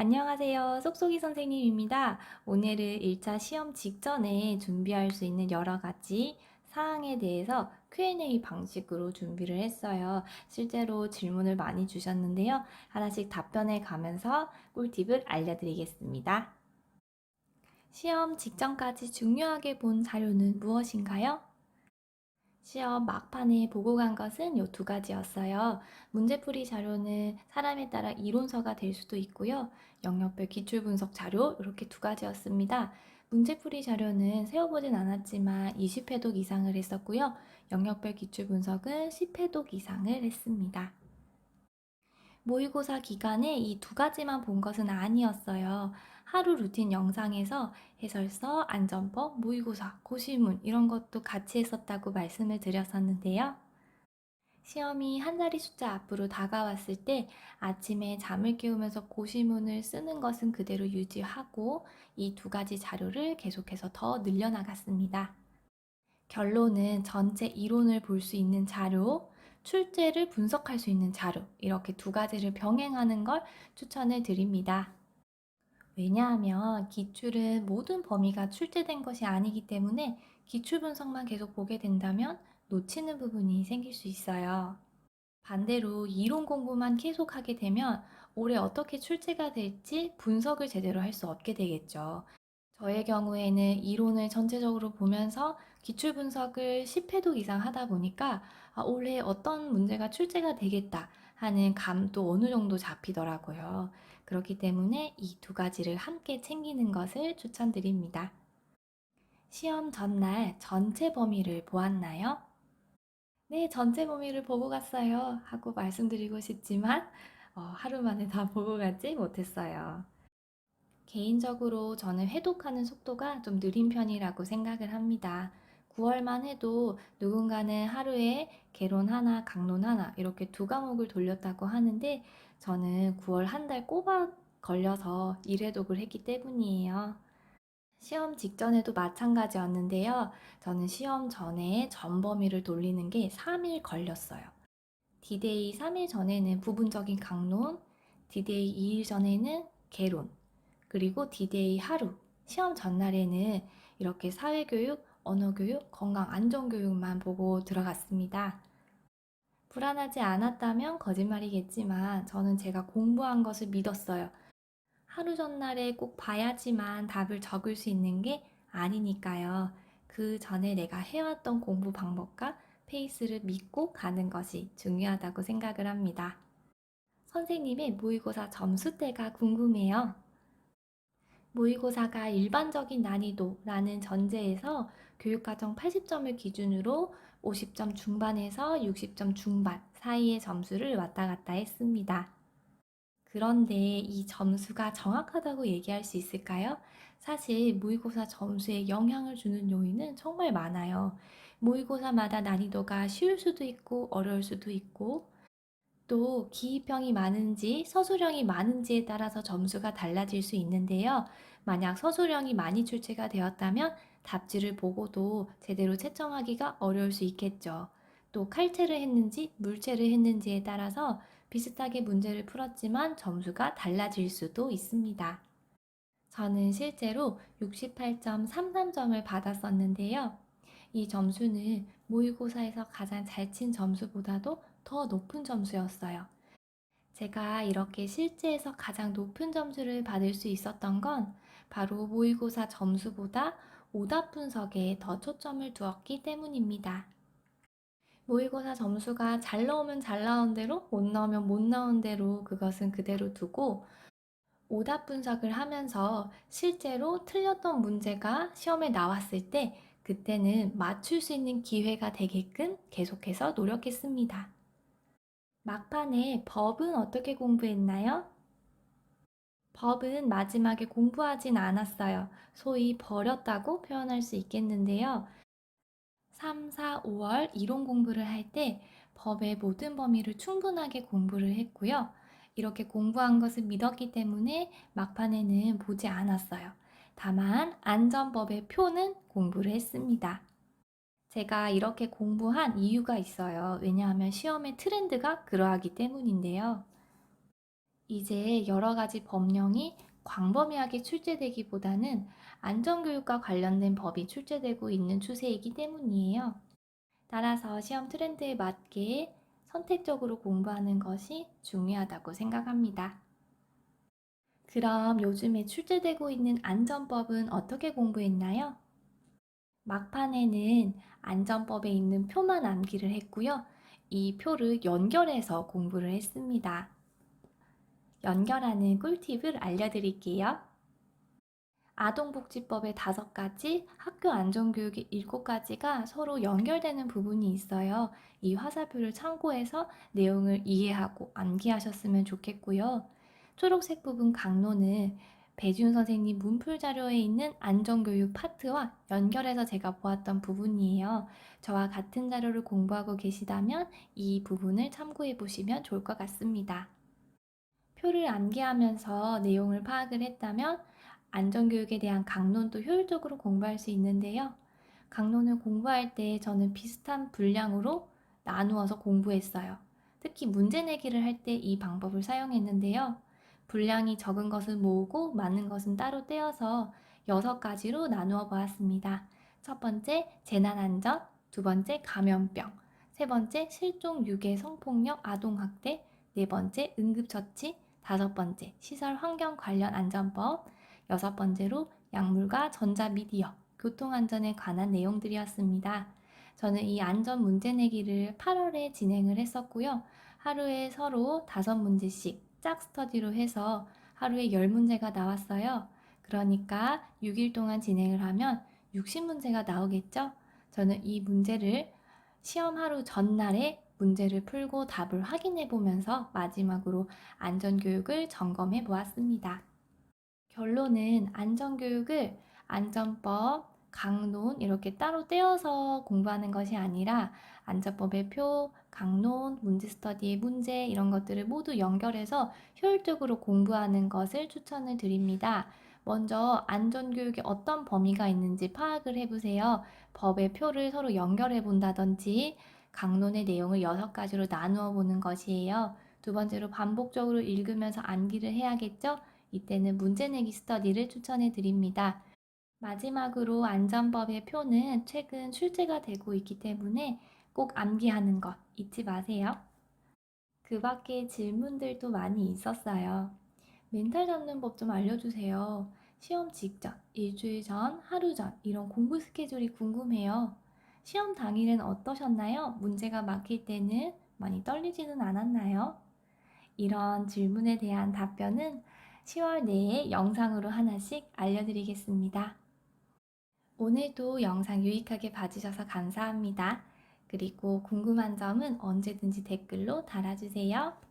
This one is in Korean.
안녕하세요. 쏙쏙이 선생님입니다. 오늘은 1차 시험 직전에 준비할 수 있는 여러 가지 사항에 대해서 Q&A 방식으로 준비를 했어요. 실제로 질문을 많이 주셨는데요. 하나씩 답변해 가면서 꿀팁을 알려드리겠습니다. 시험 직전까지 중요하게 본 자료는 무엇인가요? 시험 막판에 보고 간 것은 이 두 가지였어요. 문제풀이 자료는 사람에 따라 이론서가 될 수도 있고요. 영역별 기출 분석 자료 이렇게 두 가지였습니다. 문제풀이 자료는 세워보진 않았지만 20회독 이상을 했었고요. 영역별 기출 분석은 10회독 이상을 했습니다. 모의고사 기간에 이 두 가지만 본 것은 아니었어요. 하루 루틴 영상에서 해설서, 안전법, 모의고사, 고시문 이런 것도 같이 했었다고 말씀을 드렸었는데요. 시험이 한 자리 숫자 앞으로 다가왔을 때 아침에 잠을 깨우면서 고시문을 쓰는 것은 그대로 유지하고 이 두 가지 자료를 계속해서 더 늘려나갔습니다. 결론은 전체 이론을 볼 수 있는 자료, 출제를 분석할 수 있는 자료, 이렇게 두 가지를 병행하는 걸 추천을 드립니다. 왜냐하면 기출은 모든 범위가 출제된 것이 아니기 때문에 기출 분석만 계속 보게 된다면 놓치는 부분이 생길 수 있어요. 반대로 이론 공부만 계속 하게 되면 올해 어떻게 출제가 될지 분석을 제대로 할 수 없게 되겠죠. 저의 경우에는 이론을 전체적으로 보면서 기출 분석을 10회독 이상 하다 보니까 아, 올해 어떤 문제가 출제가 되겠다 하는 감도 어느 정도 잡히더라고요. 그렇기 때문에 이 두 가지를 함께 챙기는 것을 추천드립니다. 시험 전날 전체 범위를 보았나요? 네, 전체 범위를 보고 갔어요. 하고 말씀드리고 싶지만 어, 하루 만에 다 보고 가지 못했어요. 개인적으로 저는 회독하는 속도가 좀 느린 편이라고 생각을 합니다. 9월만 해도 누군가는 하루에 개론 하나, 강론 하나 이렇게 두 과목을 돌렸다고 하는데 저는 9월 한 달 꼬박 걸려서 1회독을 했기 때문이에요. 시험 직전에도 마찬가지였는데요. 저는 시험 전에 전 범위를 돌리는 게 3일 걸렸어요. 디데이 3일 전에는 부분적인 강론, 디데이 2일 전에는 개론, 그리고 디데이 하루, 시험 전날에는 이렇게 사회교육, 언어교육, 건강 안전교육만 보고 들어갔습니다. 불안하지 않았다면 거짓말이겠지만 저는 제가 공부한 것을 믿었어요. 하루 전날에 꼭 봐야지만 답을 적을 수 있는 게 아니니까요. 그 전에 내가 해왔던 공부 방법과 페이스를 믿고 가는 것이 중요하다고 생각을 합니다. 선생님의 모의고사 점수대가 궁금해요. 모의고사가 일반적인 난이도라는 전제에서 교육과정 80점을 기준으로 50점 중반에서 60점 중반 사이의 점수를 왔다 갔다 했습니다. 그런데 이 점수가 정확하다고 얘기할 수 있을까요? 사실 모의고사 점수에 영향을 주는 요인은 정말 많아요. 모의고사마다 난이도가 쉬울 수도 있고 어려울 수도 있고 또 기입형이 많은지 서술형이 많은지에 따라서 점수가 달라질 수 있는데요. 만약 서술형이 많이 출제가 되었다면 답지를 보고도 제대로 채점하기가 어려울 수 있겠죠. 또 칼체를 했는지 물체를 했는지에 따라서 비슷하게 문제를 풀었지만 점수가 달라질 수도 있습니다. 저는 실제로 68.33점을 받았었는데요. 이 점수는 모의고사에서 가장 잘 친 점수보다도 더 높은 점수였어요. 제가 이렇게 실제에서 가장 높은 점수를 받을 수 있었던 건 바로 모의고사 점수보다 오답 분석에 더 초점을 두었기 때문입니다. 모의고사 점수가 잘 나오면 잘 나온 대로, 못 나오면 못 나온 대로 그것은 그대로 두고 오답 분석을 하면서 실제로 틀렸던 문제가 시험에 나왔을 때 그때는 맞출 수 있는 기회가 되게끔 계속해서 노력했습니다. 막판에 법은 어떻게 공부했나요? 법은 마지막에 공부하진 않았어요. 소위 버렸다고 표현할 수 있겠는데요. 3, 4, 5월 이론 공부를 할 때 법의 모든 범위를 충분하게 공부를 했고요. 이렇게 공부한 것을 믿었기 때문에 막판에는 보지 않았어요. 다만 안전법의 표는 공부를 했습니다. 제가 이렇게 공부한 이유가 있어요. 왜냐하면 시험의 트렌드가 그러하기 때문인데요. 이제 여러 가지 법령이 광범위하게 출제되기보다는 안전교육과 관련된 법이 출제되고 있는 추세이기 때문이에요. 따라서 시험 트렌드에 맞게 선택적으로 공부하는 것이 중요하다고 생각합니다. 그럼 요즘에 출제되고 있는 안전법은 어떻게 공부했나요? 막판에는 안전법에 있는 표만 암기를 했고요. 이 표를 연결해서 공부를 했습니다. 연결하는 꿀팁을 알려드릴게요. 아동복지법의 다섯 가지, 학교 안전교육의 일곱 가지가 서로 연결되는 부분이 있어요. 이 화살표를 참고해서 내용을 이해하고 암기하셨으면 좋겠고요. 초록색 부분 강론은 배지훈 선생님 문풀 자료에 있는 안전교육 파트와 연결해서 제가 보았던 부분이에요. 저와 같은 자료를 공부하고 계시다면 이 부분을 참고해 보시면 좋을 것 같습니다. 표를 암기하면서 내용을 파악을 했다면 안전교육에 대한 강론도 효율적으로 공부할 수 있는데요. 강론을 공부할 때 저는 비슷한 분량으로 나누어서 공부했어요. 특히 문제 내기를 할 때 이 방법을 사용했는데요. 분량이 적은 것은 모으고 많은 것은 따로 떼어서 여섯 가지로 나누어 보았습니다. 첫 번째, 재난안전, 두 번째, 감염병, 세 번째, 실종, 유괴, 성폭력, 아동학대, 네 번째, 응급처치, 다섯 번째, 시설 환경 관련 안전법, 여섯 번째로 약물과 전자미디어, 교통안전에 관한 내용들이었습니다. 저는 이 안전 문제 내기를 8월에 진행을 했었고요. 하루에 서로 다섯 문제씩 짝 스터디로 해서 하루에 10문제가 나왔어요. 그러니까 6일 동안 진행을 하면 60문제가 나오겠죠? 저는 이 문제를 시험 하루 전날에 문제를 풀고 답을 확인해 보면서 마지막으로 안전교육을 점검해 보았습니다. 결론은 안전교육을 안전법, 강론 이렇게 따로 떼어서 공부하는 것이 아니라 안전법의 표, 강론, 문제 스터디의 문제 이런 것들을 모두 연결해서 효율적으로 공부하는 것을 추천을 드립니다. 먼저 안전교육에 어떤 범위가 있는지 파악을 해보세요. 법의 표를 서로 연결해 본다든지 강론의 내용을 여섯 가지로 나누어 보는 것이에요. 두 번째로 반복적으로 읽으면서 암기를 해야겠죠? 이때는 문제 내기 스터디를 추천해 드립니다. 마지막으로 안전법의 표는 최근 출제가 되고 있기 때문에 꼭 암기하는 것 잊지 마세요. 그 밖에 질문들도 많이 있었어요. 멘탈 잡는 법 좀 알려주세요. 시험 직전, 일주일 전, 하루 전 이런 공부 스케줄이 궁금해요. 시험 당일은 어떠셨나요? 문제가 막힐 때는 많이 떨리지는 않았나요? 이런 질문에 대한 답변은 10월 내에 영상으로 하나씩 알려드리겠습니다. 오늘도 영상 유익하게 봐주셔서 감사합니다. 그리고 궁금한 점은 언제든지 댓글로 달아주세요.